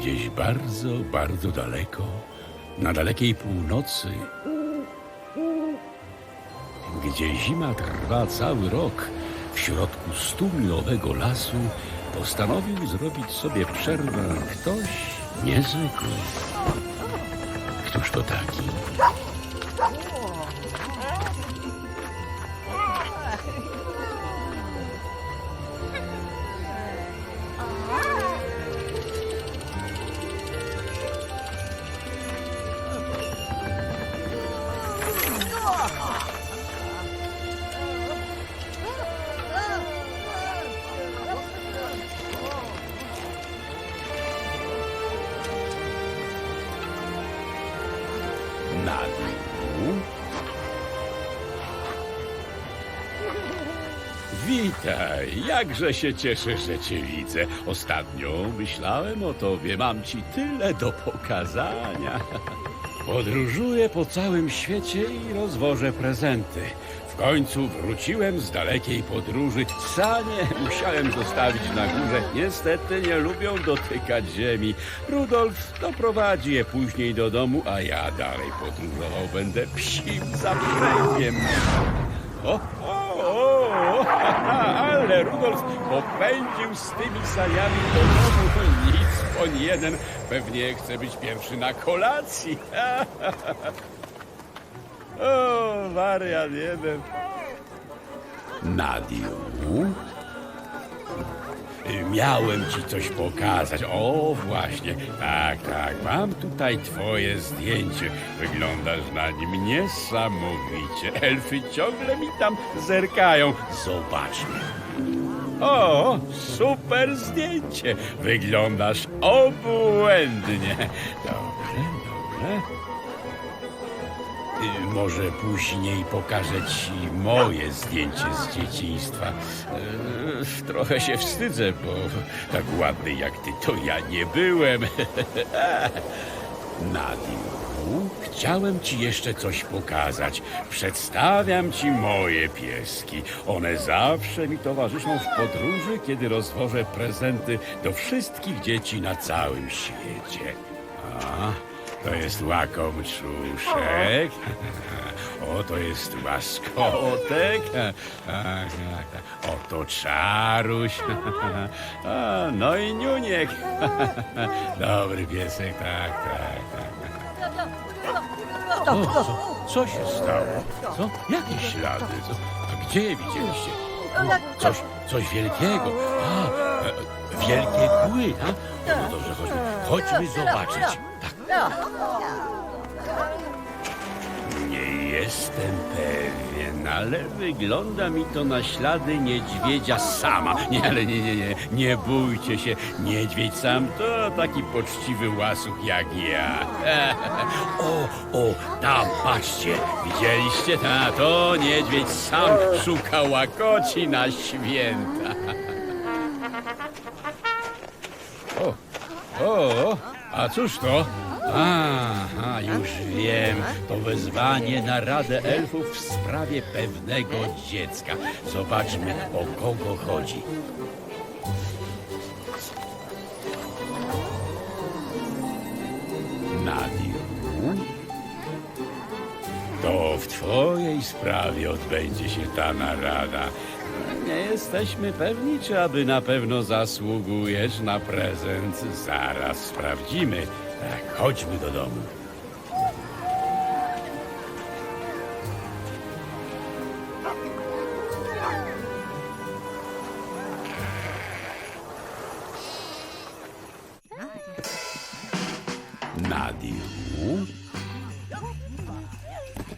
Gdzieś bardzo, bardzo daleko, na dalekiej północy, gdzie zima trwa cały rok, w środku stumilowego lasu postanowił zrobić sobie przerwę ktoś niezwykły. Któż to taki? Na dół. Witaj, jakże się cieszę, że cię widzę. Ostatnio myślałem o tobie, mam ci tyle do pokazania. Podróżuję po całym świecie i rozwożę prezenty. Końcu wróciłem z dalekiej podróży. Sanie musiałem zostawić na górze. Niestety nie lubią dotykać ziemi. Rudolf doprowadzi je później do domu, a ja dalej podróżował będę psim zaprzęgiem. O, o, o, ale Rudolf popędził z tymi saniami do domu. Nic po jeden. Pewnie chce być pierwszy na kolacji. O, wariat jeden. Nadiu? Miałem ci coś pokazać. O, właśnie. Tak, tak. Mam tutaj twoje zdjęcie. Wyglądasz na nim niesamowicie. Elfy ciągle mi tam zerkają. Zobaczmy. O, super zdjęcie. Wyglądasz obłędnie. Dobrze, Może później pokażę ci moje zdjęcie z dzieciństwa. Y, Trochę się wstydzę, bo tak ładny jak ty to ja nie byłem. Nadiu, chciałem ci jeszcze coś pokazać. Przedstawiam ci moje pieski. One zawsze mi towarzyszą w podróży, kiedy rozwożę prezenty do wszystkich dzieci na całym świecie. A, to jest łakomczuszek. O, to jest łaskotek. Oto czaruś. A, no i niuniek. Dobry piesek, tak, tak, tak. O, co, co się stało? Co? Jakie ślady? Co? A gdzie je widzieliście? O, coś, coś wielkiego. A, e, wielkie kły, a? No dobrze, chodźmy, chodźmy zobaczyć. Tak. Nie jestem pewien, ale wygląda mi to na ślady niedźwiedzia sama. Nie, ale nie, nie, nie, nie bójcie się. Niedźwiedź sam to taki poczciwy łasuch jak ja. O, o, tam, patrzcie, widzieliście? Ta, to niedźwiedź sam szuka łakoci na święta. O, a cóż to? Aha, już wiem. To wezwanie na Radę Elfów w sprawie pewnego dziecka. Zobaczmy, o kogo chodzi. Nadiu? To w twojej sprawie odbędzie się ta narada. Nie jesteśmy pewni, czy aby na pewno zasługujesz na prezent. Zaraz sprawdzimy. Tak, chodźmy do domu. Nadiu?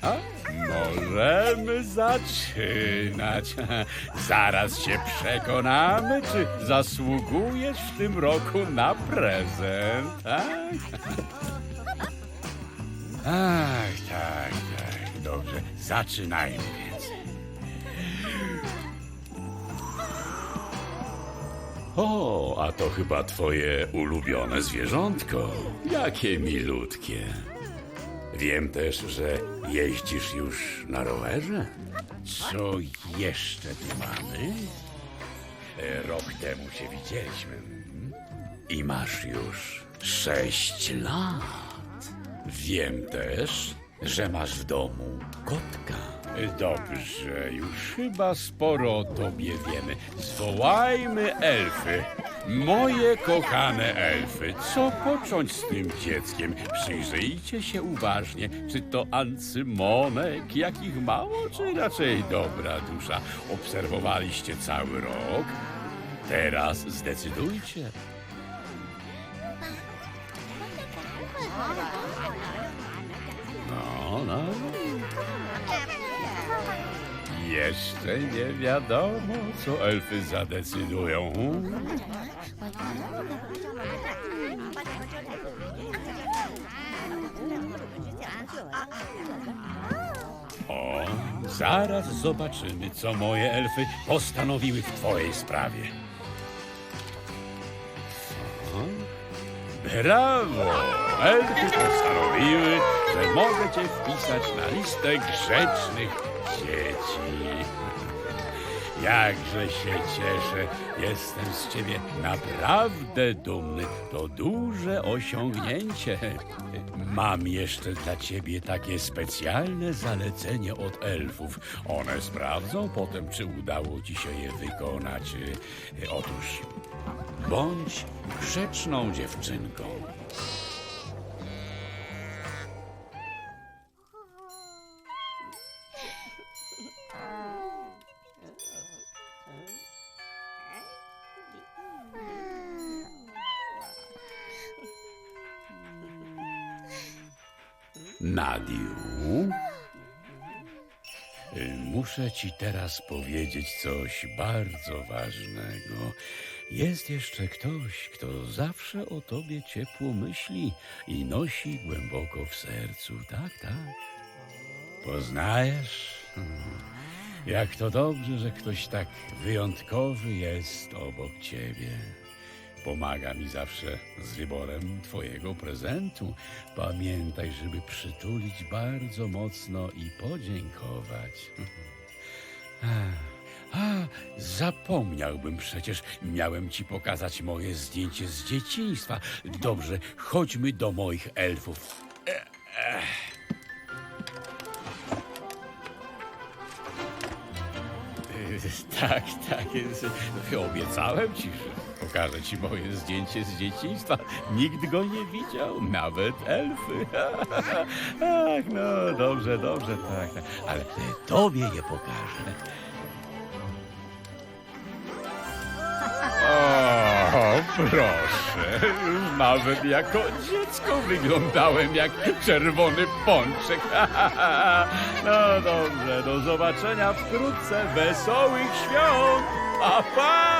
A możemy zaczynać. Zaraz się przekonamy, czy zasługujesz w tym roku na prezent. Tak? Ach, tak, tak. Dobrze, zaczynajmy więc. O, a to chyba twoje ulubione zwierzątko. Jakie milutkie. Wiem też, że jeździsz już na rowerze. Co jeszcze tu mamy? E, Rok temu się widzieliśmy. I masz już Sześć lat. Wiem też, że masz w domu kotka. Dobrze, już chyba sporo o tobie wiemy. Zwołajmy elfy. Moje kochane elfy, co począć z tym dzieckiem? Przyjrzyjcie się uważnie, czy to ancymonek, jakich mało, czy raczej dobra dusza. Obserwowaliście cały rok? Teraz zdecydujcie. Jeszcze nie wiadomo, co elfy zadecydują. O, zaraz zobaczymy, co moje elfy postanowiły w twojej sprawie. Brawo! Elfy postanowiły, że mogę cię wpisać na listę grzecznych dzieci. Jakże się cieszę, jestem z ciebie naprawdę dumny. To duże osiągnięcie. Mam jeszcze dla ciebie takie specjalne zalecenie od elfów. One sprawdzą potem, czy udało ci się je wykonać. Otóż bądź grzeczną dziewczynką. Nadiu? Y, Muszę ci teraz powiedzieć coś bardzo ważnego. Jest jeszcze ktoś, kto zawsze o tobie ciepło myśli i nosi głęboko w sercu. Tak, tak. Poznajesz? Jak to dobrze, że ktoś tak wyjątkowy jest obok ciebie. Pomaga mi zawsze z wyborem twojego prezentu. Pamiętaj, żeby przytulić bardzo mocno i podziękować. A, zapomniałbym przecież. Miałem ci pokazać moje zdjęcie z dzieciństwa. Dobrze, chodźmy do moich elfów. Tak, tak. jest. Obiecałem ci, że pokażę ci moje zdjęcie z dzieciństwa. Nikt go nie widział, nawet elfy. Ach, no dobrze, dobrze, tak, tak. Ale tobie je pokażę. Proszę. Nawet jako dziecko wyglądałem jak czerwony pączek. No dobrze, do zobaczenia wkrótce. Wesołych świąt! Pa, pa!